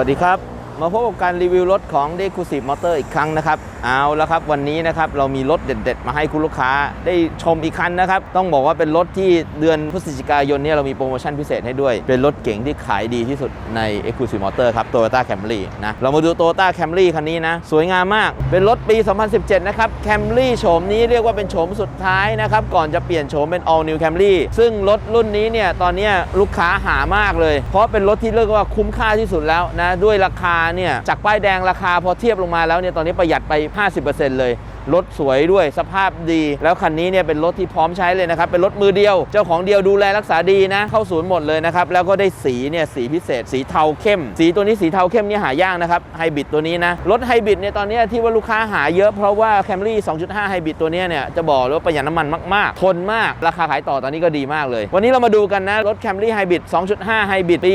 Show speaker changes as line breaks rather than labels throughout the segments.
สวัสดีครับ มาพบกับการรีวิวรถของ d e c u s i v e Motor อีกครั้งนะครับเอาและครับวันนี้นะครับเรามีรถเด็ด ๆ มาให้คุณลูกค้าได้ชมอีกคันนะครับ ต้องบอกว่าเป็นรถที่เดือนพฤศจิกายนเนี่ยเรามีโปรโมชั่นพิเศษให้ด้วย เป็นรถเก๋งที่ขายดีที่สุดใน e x c l u s i v e Motor ครับ Toyota Camry นะเรามาดู Toyota Camry คันนี้นะ สวยงามมาก เป็นรถปี 2017 นะครับ Camry โฉมนี้เรียกว่าเป็นโฉมสุดท้ายนะครับ ก่อนจะเปลี่ยนโฉมเป็น All New Camry ซึ่งรถรุ่นนี้เนี่ยตอนนี้ลูกค้าหามากเลย เพราะเป็นรถที่เรียกว่าคุ้มค่าที่สุดแล้วนะด้วยราคาเนี่ยจากป้ายแดงราคาพอเทียบลงมาแล้วเนี่ยตอนนี้ประหยัดไป50%เลย รถสวยด้วยสภาพดี แล้วคันนี้เนี่ยเป็นรถที่พร้อมใช้เลยนะครับ เป็นรถมือเดียว เจ้าของเดียวดูแลรักษาดีนะ เข้าศูนย์หมดเลยนะครับ แล้วก็ได้สีเนี่ยสีพิเศษ สีเทาเข้ม สีตัวนี้สีเทาเข้มนี่หายากนะครับไฮบริดตัวนี้นะ รถไฮบริดเนี่ยตอนนี้ที่ว่าลูกค้าหาเยอะเพราะว่า Camry 2.5ไฮบริดตัวนี้เนี่ยจะบอกเลยว่าประหยัดน้ำมันมากๆ ทนมาก ราคาขายต่อตอนนี้ก็ดีมากเลย วันนี้เรามาดูกันนะรถ Camry Hybrid 2.5ไฮบริดปี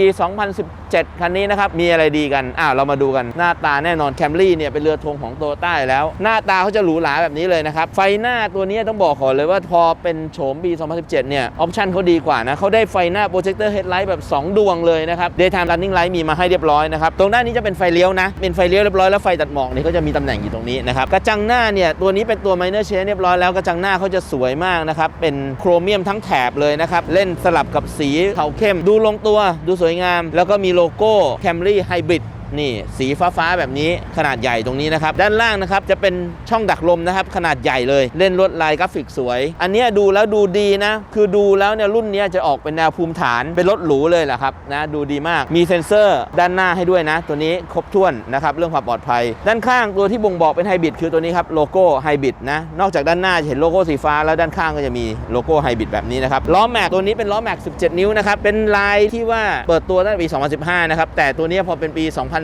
2017 คันนี้นะครับมีอะไรดีกันอ่าวเรามาดูกันหน้าตาแน่นอน Camry เนี่ยเป็นเรือธงของโตต้าแล้ว หน้าตาเขาจะหรูหราแบบนี้เลยนะครับ ไฟหน้าตัวนี้ต้องบอกก่อนเลยว่าพอเป็นโฉมปี 2017 เนี่ย ออปชั่นเขาดีกว่านะ เขาได้ไฟหน้าโปรเจคเตอร์เฮดไลท์แบบ 2 ดวงเลยนะครับ Daytime Running Light มีมาให้เรียบร้อยนะครับ ตรงด้านนี้จะเป็นไฟเลี้ยวนะ เป็นไฟเลี้ยวเรียบร้อยแล้วไฟตัดหมอกนี่ก็จะมีตำแหน่งอยู่ตรงนี้นะครับ กระจังหน้าเนี่ยตัวนี้เป็นตัว Minor Change เรียบร้อยแล้วกระจังหน้าเขาจะสวยมากนะครับ เป็นโครเมียมทั้งแถบเลยนะครับ เล่นสลับกับสีเทาเข้ม ดูลงตัว ดูสวยงาม แล้วก็มีโลโก้ Camry Hybrid นี่สีฟ้าๆแบบนี้ขนาดใหญ่ตรงนี้นะครับ ด้านล่างนะครับจะเป็นช่องดักลมนะครับขนาดใหญ่เลย เล่นลวดลายกราฟิกสวย อันเนี้ยดูแล้วดูดีนะ คือดูแล้วเนี่ยรุ่นนี้จะออกเป็นแนวภูมิฐาน เป็นรถหรูเลยแหละครับนะดูดีมากมีเซ็นเซอร์ด้านหน้าให้ด้วยนะ ตัวนี้ครบถ้วนนะครับเรื่องความปลอดภัย ด้านข้างตัวที่บ่งบอกเป็นไฮบริดคือตัวนี้ครับโลโก้ไฮบริดนะนอกจากด้านหน้าจะเห็นโลโก้สีฟ้าแล้วด้านข้างก็จะมีโลโก้ไฮบริดแบบนี้นะครับล้อแม็กตัวนี้เป็นล้อแม็ก17 นิ้วนะครับเป็นลายที่ว่าเปิดตัวตั้งแต่ปี 2015 นะครับแต่ตัวนี้พอเป็นปี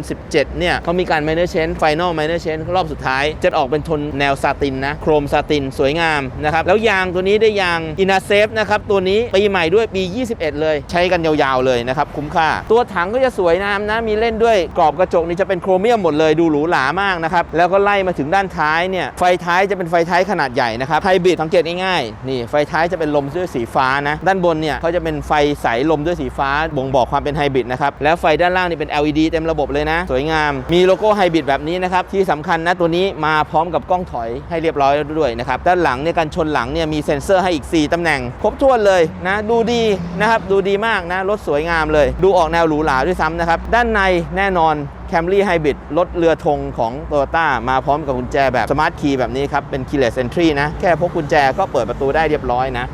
2017 เนี่ยเขามีการ minor change final minor change รอบสุดท้ายจะออกเป็นทนแนวซาตินนะโครมซาตินสวยงามนะครับ แล้วยางตัวนี้ได้ยางอินาเซฟนะครับ ตัวนี้ปีใหม่ด้วยปี 21 เลย ใช้กันยาวๆเลยนะครับ คุ้มค่า ตัวถังก็จะสวยงามนะ มีเล่นด้วยกรอบกระจกนี่จะเป็นโครเมียมหมดเลยดูหรูหรามากนะครับ แล้วก็ไล่มาถึงด้านท้ายเนี่ย ไฟท้ายจะเป็นไฟท้ายขนาดใหญ่นะครับไฮบริดสังเกตง่ายๆนี่ไฟท้ายจะเป็นลมด้วยสีฟ้านะด้านบนเนี่ยเขาจะเป็นไฟใสลมด้วยสีฟ้าบ่งบอกความเป็นไฮบริดนะครับแล้วไฟด้านล่างนี่เป็น LED เต็มระบบเลยนะ สวยงาม มีโลโก้ไฮบริดแบบนี้นะครับ ที่สำคัญนะตัวนี้มาพร้อมกับกล้องถอยให้เรียบร้อยด้วยนะครับ ด้านหลังเนี่ยการชนหลังเนี่ยมีเซ็นเซอร์ให้อีก 4ตำแหน่ง ครบถ้วนเลยนะ ดูดีนะครับ ดูดีมากนะ รถสวยงามเลย ดูออกแนวหรูหราด้วยซ้ำนะครับ ด้านในแน่นอน Camry Hybrid รถเรือธงของ Toyota มาพร้อมกับกุญแจแบบสมาร์ทคีย์แบบนี้ครับ เป็น keyless entry นะ แค่พกกุญแจก็เปิดประตูได้เรียบร้อยนะ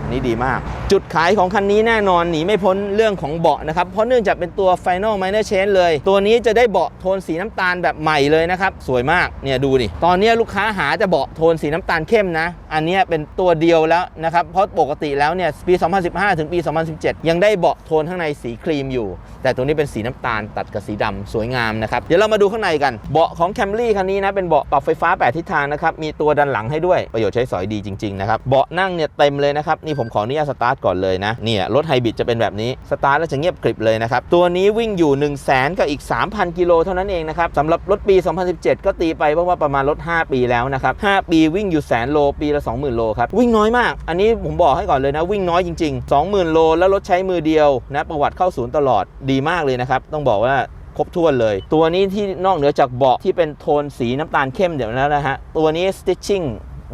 อันนี้ดีมาก จุดขายของคันนี้แน่นอนหนีไม่พ้นเรื่องของเบาะนะครับ เพราะเนื่องจากเป็นตัว Final Minor Change เลย ตัวนี้จะได้เบาะโทนสีน้ำตาลแบบใหม่เลยนะครับ สวยมากเนี่ยดูนี่ตอนนี้ลูกค้าหาจะเบาะโทนสีน้ำตาลเข้มนะ อันนี้เป็นตัวเดียวแล้วนะครับ เพราะปกติแล้วเนี่ยปี 2015 ถึงปี 2017 ยังได้เบาะโทนข้างในสีครีมอยู่ แต่ตัวนี้เป็นสีน้ำตาลตัดกับสีดำสวยงามนะครับเดี๋ยวเรามาดูข้างในกันเบาะของ Camry คันนี้นะเป็นเบาะปรับไฟฟ้า 8 ทิศทางนะครับมีตัวดันหลังให้ด้วยประโยชน์ใช้สอยดีจริงๆนะครับเบาะนั่งเนี่ยเต็มเลยนะครับนี่ผมขออนุญาตสตาร์ทก่อนเลยนะเนี่ยรถไฮบริดจะเป็นแบบนี้สตาร์ทแล้วจะเงียบกริบเลยนะครับตัวนี้วิ่งอยู่ 1 0 0 0 0แสนกับอีก 3,000 กิโลเท่านั้นเองนะครับสำหรับรถปี 2017 ก็ตีไปเพราะว่าประมาณรถ 5 ปีแล้วนะครับ5ปีวิ่งอยู่แสนโลปีละ 20,000 โลครับวิ่งน้อยมาก อันนี้ผมบอกให้ก่อนเลยนะวิ่งน้อยจริง ๆ 20,000 โลแล้วรถใช้มือเดียวนะประวัติเข้าศูนย์ตลอดดีมากเลยนะครับต้องบอกว่าครบถ้วนเลย ตัวนี้ที่นอกเหนือจากเบาะที่เป็นโทนสีน้ำตาลเข้มเดี๋ยวนั้นนะฮะ ตัวนี้ stitching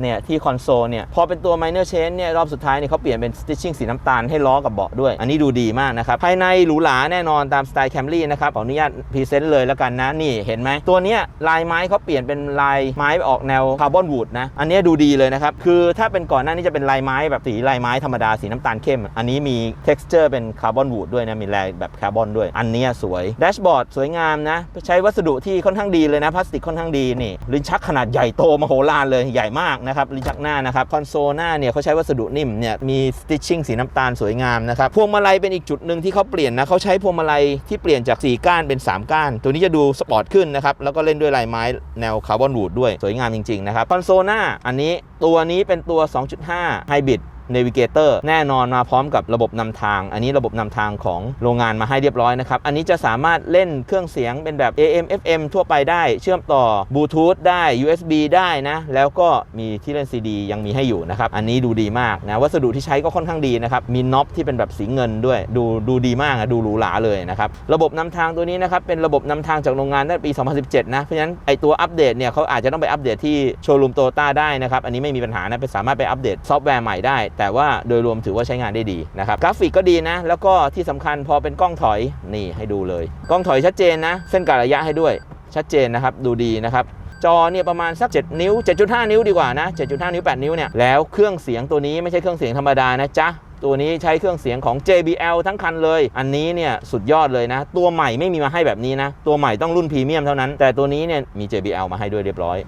เนี่ยที่คอนโซลเนี่ยพอเป็นตัว minor change เนี่ยรอบสุดท้ายเนี่ยเขาเปลี่ยนเป็น stitching สีน้ำตาลให้ล้อกับเบาะด้วย อันนี้ดูดีมากนะครับ ภายในหรูหราแน่นอนตามสไตล์ Camry นะครับขออนุญาตพรีเซนต์เลยแล้วกันนะ นี่เห็นไหม ตัวเนี้ยลายไม้เขาเปลี่ยนเป็นลายไม้ออกแนวคาร์บอนวูดนะ อันนี้ดูดีเลยนะครับ คือถ้าเป็นก่อนหน้านี้จะเป็นลายไม้แบบสีลายไม้ธรรมดาสีน้ำตาลเข้ม อันนี้มี texture เป็นคาร์บอนวูดด้วยนะมีลายแบบคาร์บอนด้วย อันเนี้ยสวยแดชบอร์ดสวยงามนะใช้วัสดุที่ค่อนข้างดีเลยนะพลาสติกค่อนข้างดีนี่ลิ้นชักขนาดใหญ่โตมโหฬารเลยใหญ่มากนะครับลิ้นชักหน้านะครับคอนโซลหน้าเนี่ยเขาใช้วัสดุนิ่มเนี่ยมีสติชชิ่งสีน้ำตาลสวยงามนะครับพวงมาลัยเป็นอีกจุดหนึ่งที่เขาเปลี่ยนนะเขาใช้พวงมาลัยที่เปลี่ยนจาก4ก้านเป็น 3 ก้าน ตัวนี้จะดูสปอร์ตขึ้นนะครับแล้วก็เล่นด้วยลายไม้แนวคาร์บอนวูดด้วยสวยงามจริงๆนะครับคอนโซลหน้าอันนี้ตัวนี้เป็นตัว 2.5ไฮบริด Navigator แน่นอนมาพร้อมกับระบบนำทาง อันนี้ระบบนำทางของโรงงานมาให้เรียบร้อยนะครับ อันนี้จะสามารถเล่นเครื่องเสียงเป็นแบบ AM FM ทั่วไปได้ เชื่อมต่อบลูทูธได้ USB ได้นะ แล้วก็มีที่เล่น CD ยังมีให้อยู่นะครับ อันนี้ดูดีมากนะ วัสดุที่ใช้ก็ค่อนข้างดีนะครับ มีน็อปที่เป็นแบบสีเงินด้วย ดูดูดีมากอะดูหรูหราเลยนะครับ ระบบนำทางตัวนี้นะครับ เป็นระบบนำทางจากโรงงานตั้งปี 2017 นะ เพราะฉะนั้นไอตัวอัปเดตเนี่ยเขาอาจจะต้องไปอัปเดตที่โชว์รูมโตต้าได้นะครับ อันนี้ไม่มีปัญหานะเป็นสามารถไปอัปเดตซอฟต์แวร์ใหม่ได้แต่ว่าโดยรวมถือว่าใช้งานได้ดีนะครับกราฟิกก็ดีนะ แล้วก็ที่สำคัญพอเป็นกล้องถอยนี่ให้ดูเลย กล้องถอยชัดเจนนะ เส้นกะระยะให้ด้วยชัดเจนนะครับดูดีนะครับจอเนี่ยประมาณสัก 7 นิ้ว 7.5 นิ้วดีกว่านะ 7.5 นิ้ว 8 นิ้วเนี่ย แล้วเครื่องเสียงตัวนี้ไม่ใช่เครื่องเสียงธรรมดานะจ๊ะ ตัวนี้ใช้เครื่องเสียงของ JBL ทั้งคันเลย อันนี้เนี่ยสุดยอดเลยนะ ตัวใหม่ไม่มีมาให้แบบนี้นะ ตัวใหม่ต้องรุ่นพรีเมียมเท่านั้น แต่ตัวนี้เนี่ยมี JBL มาให้ด้วยเรียบร้อย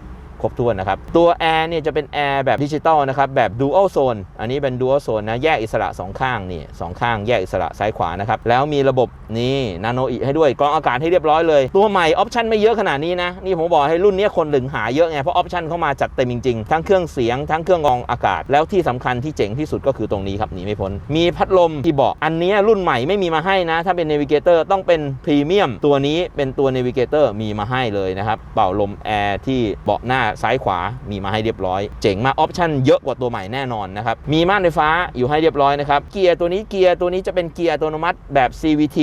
ครบถ้วนนะครับ ตัวแอร์เนี่ยจะเป็นแอร์แบบดิจิตอลนะครับ แบบ Dual Zone อันนี้เป็น Dual Zone นะ แยกอิสระ 2 ข้างนี่สองข้างแยกอิสระซ้ายขวานะครับ แล้วมีระบบนี่นาโนอีให้ด้วยกรองอากาศให้เรียบร้อยเลย ตัวใหม่ออปชันไม่เยอะขนาดนี้นะ นี่ผมบอกให้รุ่นนี้คนหลึงหาเยอะไง เพราะออปชันเข้ามาจัดเต็มจริงๆ ทั้งเครื่องเสียงทั้งเครื่องกรองอากาศ แล้วที่สำคัญที่เจ๋งที่สุดก็คือตรงนี้ครับหนีไม่พ้นมีพัดลมที่เบอกอันนี้รุ่นใหม่ไม่มีมาให้นะ ถ้าเป็น Navigator ต้องเป็นพรีเมียมตัวนี้เป็นตัว Navigator มีมาให้เลยนะครับเป่าลมแอร์ที่เบาะหน้าซ้ายขวามีมาให้เรียบร้อย เจ๋งมากออปชันเยอะกว่าตัวใหม่แน่นอนนะครับ มีม่านไฟฟ้าอยู่ให้เรียบร้อยนะครับ เกียร์ตัวนี้เกียร์ตัวนี้จะเป็นเกียร์อัตโนมัติแบบ CVT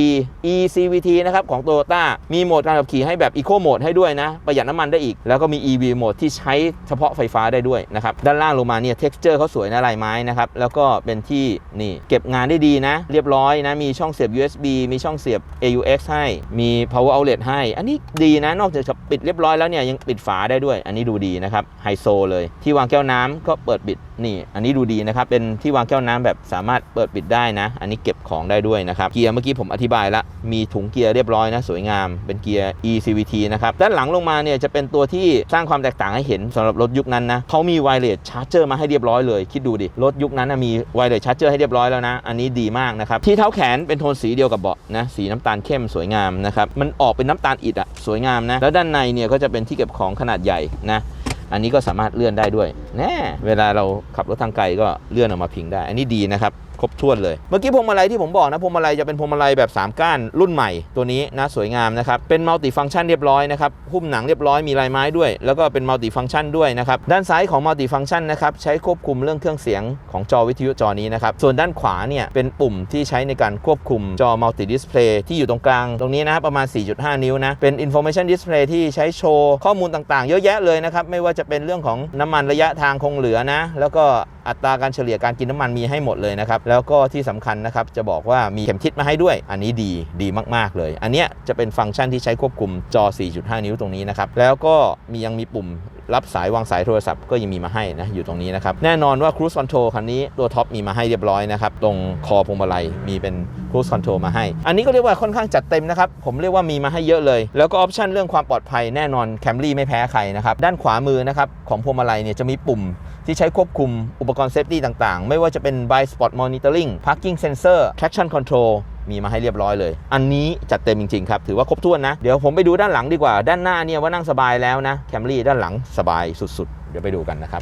eCVT นะครับของ Toyota มีโหมดการขับขี่ให้แบบ Eco Mode ให้ด้วยนะ ประหยัดน้ำมันได้อีก แล้วก็มี EV Mode ที่ใช้เฉพาะไฟฟ้าได้ด้วยนะครับ ด้านล่างลงมาเนี่ย texture เขาสวยนะลายไม้นะครับ แล้วก็เป็นที่นี่เก็บงานได้ดีนะ เรียบร้อยนะ มีช่องเสียบ USB มีช่องเสียบ AUX ให้ มี power outlet ให้ อันนี้ดีนะ นอกจากจะปิดเรียบร้อยแล้วเนี่ยยังปิดฝาได้ด้วย อันนี้ดูดีนะครับไฮโซเลย ที่วางแก้วน้ำก็เปิดบิด นี่อันนี้ดูดีนะครับ เป็นที่วางแก้วน้ำแบบสามารถเปิดปิดได้นะ อันนี้เก็บของได้ด้วยนะครับ เกียร์เมื่อกี้ผมอธิบายละ มีถุงเกียร์เรียบร้อยนะ สวยงาม เป็นเกียร์ eCVT นะครับ ด้านหลังลงมาเนี่ยจะเป็นตัวที่สร้างความแตกต่างให้เห็นสำหรับรถยุคนั้นนะเขามีไวเลสชาร์จเจอร์มาให้เรียบร้อยเลย คิดดูดิ รถยุคนั้นมีไวเลสชาร์จเจอร์ให้เรียบร้อยแล้วนะ อันนี้ดีมากนะครับ ที่เท้าแขนเป็นโทนสีเดียวกับเบาะนะ สีน้ำตาลเข้มสวยงามนะครับ มันออกเป็นน้ำตาลอิฐอะสวยงามนะ แล้วด้านในเนี่ยก็จะเป็นที่เก็บของขนาดใหญ่นะ อันนี้ก็สามารถเลื่อนได้ด้วยแน่เวลาเราขับรถทางไกลก็เลื่อนออกมาพิงได้ อันนี้ดีนะครับ ครบถ้วนเลย เมื่อกี้พวงมาลัยที่ผมบอกนะพวงมาลัยจะเป็นพวงมาลัยแบบ 3 ก้านรุ่นใหม่ตัวนี้นะสวยงามนะครับเป็นมัลติฟังก์ชันเรียบร้อยนะครับหุ้มหนังเรียบร้อยมีลายไม้ด้วย แล้วก็เป็นมัลติฟังก์ชันด้วยนะครับด้านซ้ายของมัลติฟังก์ชันนะครับใช้ควบคุมเรื่องเครื่องเสียงของจอวิทยุจอนี้นะครับส่วนด้านขวาเนี่ยเป็นปุ่มที่ใช้ในการควบคุมจอมัลติดิสเพลย์ที่อยู่ตรงกลางตรงนี้นะประมาณ 4.5 นิ้วนะเป็น information display ที่ใช้โชว์ข้อมูลต่างๆ เยอะแยะเลยนะครับไม่ว่าจะเป็นเรื่องของน้ำมันระยะทางคงเหลือนะแล้วก็อัตราการเฉลี่ยการกินน้ำมันมีให้หมดเลยนะครับแล้วก็ที่สำคัญนะครับจะบอกว่ามีเข็มทิศมาให้ด้วย อันนี้ดีดีมากๆเลย อันเนี้ยจะเป็นฟังก์ชันที่ใช้ควบคุมจอ 4.5 นิ้วตรงนี้นะครับแล้วก็มียังมีปุ่ม รับสายวางสายโทรศัพท์ก็ยังมีมาให้นะอยู่ตรงนี้นะครับ แน่นอนว่า Cruise Control คันนี้ตัวท็อปมีมาให้เรียบร้อยนะครับ ตรงคอพวงมาลัยมีเป็น Cruise Control มาให้ อันนี้ก็เรียกว่าค่อนข้างจัดเต็มนะครับ ผมเรียกว่ามีมาให้เยอะเลย แล้วก็ออปชันเรื่องความปลอดภัยแน่นอน Camry ไม่แพ้ใครนะครับ ด้านขวามือนะครับของพวงมาลัยเนี่ยจะมีปุ่มที่ใช้ควบคุมอุปกรณ์เซฟตี้ต่างๆ ไม่ว่าจะเป็น Blind Spot Monitoring Parking Sensor Traction Control มีมาให้เรียบร้อยเลย อันนี้จัดเต็มจริงๆครับ ถือว่าครบถ้วนนะ เดี๋ยวผมไปดูด้านหลังดีกว่า ด้านหน้าเนี่ยว่านั่งสบายแล้วนะแคมรี่ด้านหลังสบายสุดๆ เดี๋ยวไปดูกันนะครับ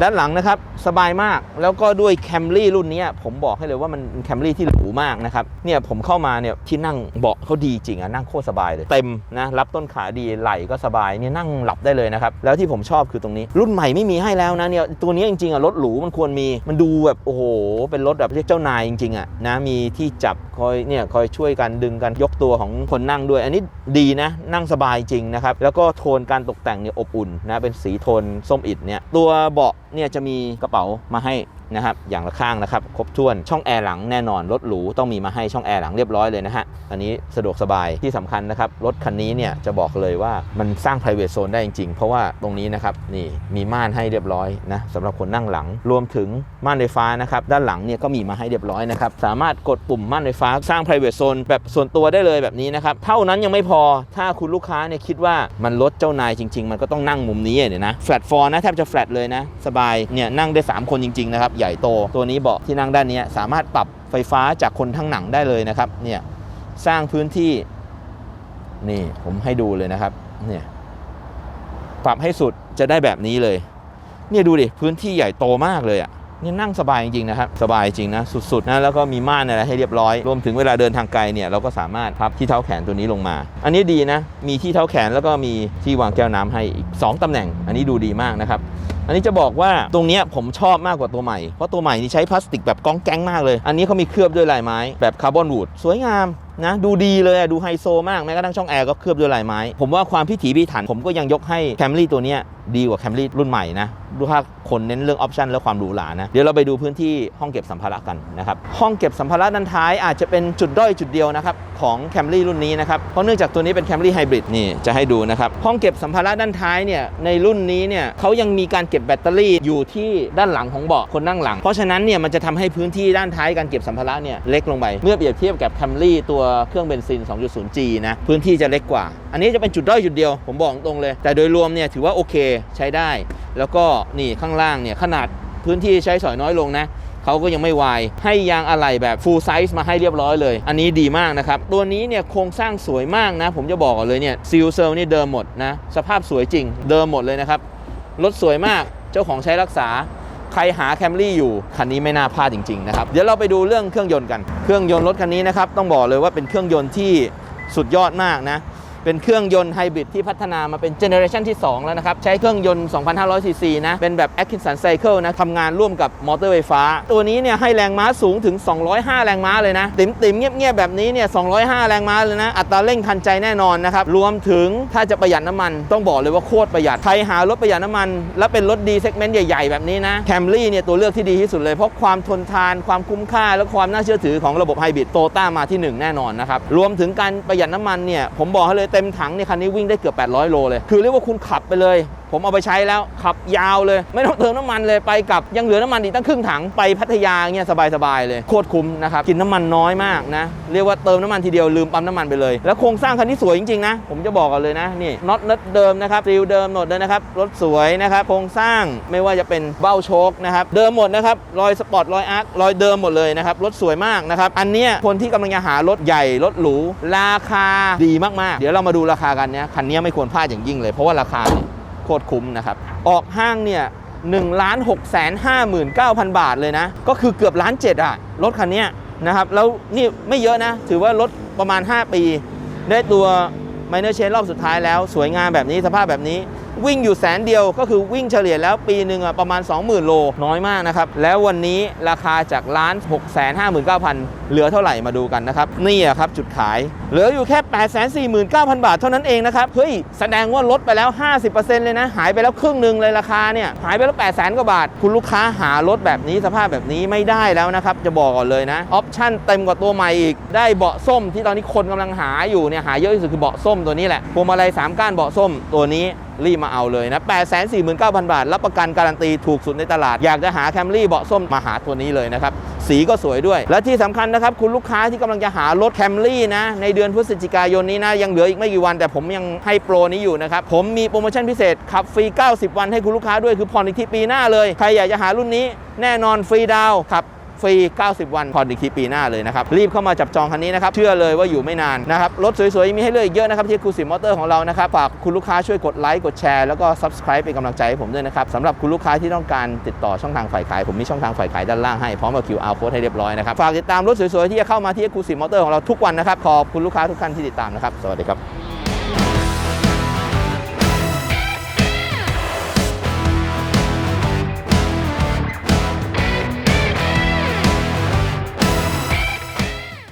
ด้านหลังนะครับสบายมากแล้วก็ด้วย Camry รุ่นนี้ผมบอกให้เลยว่ามันเป็น Camry ที่หรูมากนะครับเนี่ยผมเข้ามาเนี่ยที่นั่งเบาะเขาดีจริงอะนั่งโคตรสบายเลยเต็มนะรับต้นขาดีไหล่ก็สบายเนี่ยนั่งหลับได้เลยนะครับแล้วที่ผมชอบคือตรงนี้ รุ่นใหม่ไม่มีให้แล้วนะเนี่ยตัวนี้จริงๆอะรถหรูมันควรมีมันดูแบบโอ้โหเป็นรถแบบเรียกเจ้านายจริงๆอะนะมีที่จับคอยเนี่ยคอยช่วยกันดึงกันยกตัวของคนนั่งด้วย อันนี้ดีนะนั่งสบายจริงนะครับแล้วก็โทนการตกแต่งเนี่ยอบอุ่นนะเป็นสีโทนส้มอิฐเนี่ยตัวเบาะ เนี่ยจะมีกระเป๋ามาให้ นะครับอย่างละข้างนะครับครบถ้วนช่องแอร์หลังแน่นอนรถหรูต้องมีมาให้ช่องแอร์หลังเรียบร้อยเลยนะฮะอันนี้สะดวกสบายที่สำคัญนะครับรถคันนี้เนี่ยจะบอกเลยว่ามันสร้าง private zone ได้จริงๆ เพราะว่าตรงนี้นะครับนี่มีม่านให้เรียบร้อยนะสำหรับคนนั่งหลัง รวมถึงม่านไฟฟ้านะครับด้านหลังเนี่ยก็มีมาให้เรียบร้อยนะครับสามารถกดปุ่มม่านไฟฟ้าสร้าง private zone แบบส่วนตัวได้เลยแบบนี้นะครับเท่านั้นยังไม่พอถ้าคุณลูกค้าเนี่ยคิดว่ามันรถเจ้านายจริง ๆ มันก็ต้องนั่งมุมนี้เนี่ยนะแฟลตฟอร์นะแทบจะแฟลตเลยนะสบายเนี่ยนั่งได้ 3 คนจริงๆนะครับใหญ่โต ตัวนี้เบาะที่นั่งด้านนี้สามารถปรับไฟฟ้าจากคนทั้งหนังได้เลยนะครับเนี่ยสร้างพื้นที่นี่ผมให้ดูเลยนะครับเนี่ยปรับให้สุดจะได้แบบนี้เลยเนี่ยดูดิพื้นที่ใหญ่โตมากเลยอะ่ะเนี่ยนั่งสบายจริงๆนะครับ สบายจริงนะสุดๆนะแล้วก็มีม่านอะไรให้เรียบร้อย รวมถึงเวลาเดินทางไกลเนี่ยเราก็สามารถพับที่เท้าแขนตัวนี้ลงมา อันนี้ดีนะ มีที่เท้าแขนแล้วก็มีที่วางแก้วน้ำให้อีก 2ตำแหน่ง อันนี้ดูดีมากนะครับ อันนี้จะบอกว่าตรงนี้ผมชอบมากกว่าตัวใหม่ เพราะตัวใหม่นี่ใช้พลาสติกแบบก้องแก้งมากเลย อันนี้เขามีเคลือบด้วยลายไม้แบบคาร์บอนวูดสวยงามนะดูดีเลยดูไฮโซมากแม้กระทั่งช่องแอร์ก็เคลือบด้วยลายไม้ ผมว่าความพิถีพิถันผมก็ยังยกให้แคมรี่ตัวเนี้ย ดีกว่าแคมรี่รุ่นใหม่นะดูถ้าคนเน้นเรื่องออปชันและความหรูหรานะ เดี๋ยวเราไปดูพื้นที่ห้องเก็บสัมภาระกันนะครับ ห้องเก็บสัมภาระด้านท้ายอาจจะเป็นจุดด้อยจุดเดียวนะครับของแคมรี่รุ่นนี้นะครับ เพราะเนื่องจากตัวนี้เป็นแคมรี่ไฮบริดนี่จะให้ดูนะครับ ห้องเก็บสัมภาระด้านท้ายเนี่ยในรุ่นนี้เนี่ยเขายังมีการเก็บแบตเตอรี่อยู่ที่ด้านหลังของเบาะคนนั่งหลัง เพราะฉะนั้นเนี่ยมันจะทำให้พื้นที่ด้านท้ายการเก็บสัมภาระเนี่ยเล็กลงไปเมื่อเปรียบเทียบกับแคมรี่ตัวเครื่องเบนซิน 2.0G นะพื้นที่จะเล็กกว่า อันนี้จะเป็นจุดด้อยจุดเดียวผมบอกตรงเลย แต่โดยรวมเนี่ยถือว่าโอเคใช้ได้ แล้วก็นี่ข้างล่างเนี่ยขนาดพื้นที่ใช้สอยน้อยลงนะเขาก็ยังไม่วาย ให้ยางอะไหล่แบบ full size มาให้เรียบร้อยเลย อันนี้ดีมากนะครับ ตัวนี้เนี่ยโครงสร้างสวยมากนะ ผมจะบอกก่อนเลยเนี่ยซีลเซลนี่เดิมหมดนะ สภาพสวยจริง เดิมหมดเลยนะครับ รถสวยมากเจ้าของใช้รักษา ใครหาแคมรี่อยู่ คันนี้ไม่น่าพลาดจริง ๆ นะครับ เดี๋ยวเราไปดูเรื่องเครื่องยนต์กัน เครื่องยนต์รถคันนี้นะครับต้องบอกเลยว่าเป็นเครื่องยนต์ที่สุดยอดมากนะ เป็นเครื่องยนต์ไฮบริดที่พัฒนามาเป็นเจเนอเรชันที่ 2 แล้วนะครับ ใช้เครื่องยนต์ 2,500 ซีซีนะ เป็นแบบ Atkinson Cycle นะทำงานร่วมกับมอเตอร์ไฟฟ้า ตัวนี้เนี่ยให้แรงม้าสูงถึง 205 แรงม้าเลยนะ ติ่มติมเงียบๆ แบบนี้เนี่ย 205 แรงม้าเลยนะ อัตราเร่งทันใจแน่นอนนะครับ รวมถึงถ้าจะประหยัดน้ำมัน ต้องบอกเลยว่าโคตรประหยัด ใครหารถประหยัดน้ำมัน และเป็นรถดีเซกเมนต์ใหญ่ ๆ แบบนี้นะแคมรี่เนี่ยตัวเลือกที่ดีที่สุดเลยเพราะความทนทานความคุ้มค่าและความน่าเชื่อถือของระบบไฮบริดโตต้ามาที่หนึ่งแน่นอนนะครับรวมถึงการประหยัดน้ำมันเนี่ยผมบอกให้เลยเต็มถังเนี่ยคันนี้วิ่งได้เกือบ 800 โลเลย คือเรียกว่าคุณขับไปเลย ผมเอาไปใช้แล้วขับยาวเลย ไม่ต้องเติมน้ำมันเลยไปกับยังเหลือน้ำมันอีกตั้งครึ่งถังไปพัทยาเงี้ยสบายๆเลยโคตรคุ้มนะครับกินน้ำมันน้อยมากนะเรียกว่าเติมน้ำมันทีเดียวลืมปั๊มน้ำมันไปเลย แล้วโครงสร้างคันนี้สวยจริงๆนะผมจะบอกกันเลยนะนี่น็อตเน็ตเดิมนะครับซีลเดิมหมดเลยนะครับรถสวยนะครับโครงสร้างไม่ว่าจะเป็นเบ้าโชคนะครับเดิมหมดนะครับรอยสปอร์ตรอยอาร์ครอยเดิมหมดเลยนะครับรถสวยมากนะครับอันเนี้ยคนที่กำลังจะหารถใหญ่รถหรูราคาดีมากๆ เดี๋ยวเรามาดูราคากันเนี่ยคันนี้ไม่ควรพลาดอย่างยิ่งเลยเพราะว่าราคาเนี่ย โคตรคุ้มนะครับ ออกห้างเนี่ยหนึ่งล้านหกแสนห้าหมื่นเก้าพันบาทเลยนะ ก็คือเกือบล้านเจ็ดอะรถคันนี้นะครับ แล้วนี่ไม่เยอะนะ ถือว่ารถประมาณ 5 ปี ได้ตัวไมเนอร์เชนรอบสุดท้ายแล้ว สวยงามแบบนี้สภาพแบบนี้ วิ่งอยู่แสนเดียวก็คือวิ่งเฉลี่ยแล้วปีหนึ่งอะประมาณ 20,000 โลน้อยมากนะครับ แล้ววันนี้ราคาจากล้าน6 5 9 0 0 0 เหลือเท่าไหร่มาดูกันนะครับ นี่อะครับจุดขาย เหลืออยู่แค่ 8 4 9 0 0 0 บาทเท่านั้นเองนะครับ เฮ้ย แสดงว่าลดไปแล้ว 50%เลยนะ หายไปแล้วครึ่งหนึ่งเลยราคาเนี่ย หายไปแล้ว 8 0 0 0 0กว่าบาท คุณลูกค้าหารถแบบนี้สภาพแบบนี้ไม่ได้แล้วนะครับ จะบอกก่อนเลยนะ ออปชั่นเต็มกว่าตัวใหม่อีก ได้เบาะส้มที่ตอนนี้คนกำลังหาอยู่เนี่ยหาเยอะที่สุดคือเบาะส้มตัวนี้แหละพวงมาลัย3ก้านเบาะส้มตัวนี้รีบมาเอาเลยนะ 849,000 บาท รับประกันการันตีถูกสุดในตลาด อยากจะหาแคมรี่เบาะส้มมาหาตัวนี้เลยนะครับ สีก็สวยด้วย และที่สำคัญนะครับ คุณลูกค้าที่กำลังจะหารถแคมรี่นะ ในเดือนพฤศจิกายนนี้นะ ยังเหลืออีกไม่กี่วันแต่ผมยังให้โปรนี้อยู่นะครับ ผมมีโปรโมชั่นพิเศษขับฟรี 90 วันให้คุณลูกค้าด้วยคือผ่อนอีกทีปีหน้าเลย ใครอยากจะหารุ่นนี้แน่นอนฟรีดาวขับ ฟรี 90 วันผ่อนอีกทีปีหน้าเลยนะครับ รีบเข้ามาจับจองคันนี้นะครับ เชื่อเลยว่าอยู่ไม่นานนะครับ รถสวยๆ มีให้เลือกอีกเยอะนะครับ ที่คูสิมอเตอร์ของเรานะครับ ฝากคุณลูกค้าช่วยกดไลค์กดแชร์แล้วก็ Subscribe เป็นกำลังใจให้ผมด้วยนะครับสำหรับคุณลูกค้าที่ต้องการติดต่อช่องทางฝ่ายขาย ผมมีช่องทางฝ่ายขายด้านล่างให้พร้อมกับ QR code ให้เรียบร้อยนะครับฝากติดตามรถสวยๆที่จะเข้ามาที่คูสิมอเตอร์ของเราทุกวันนะครับขอบคุณลูกค้าทุกท่านที่ติดตามนะครับสวัสดีครับ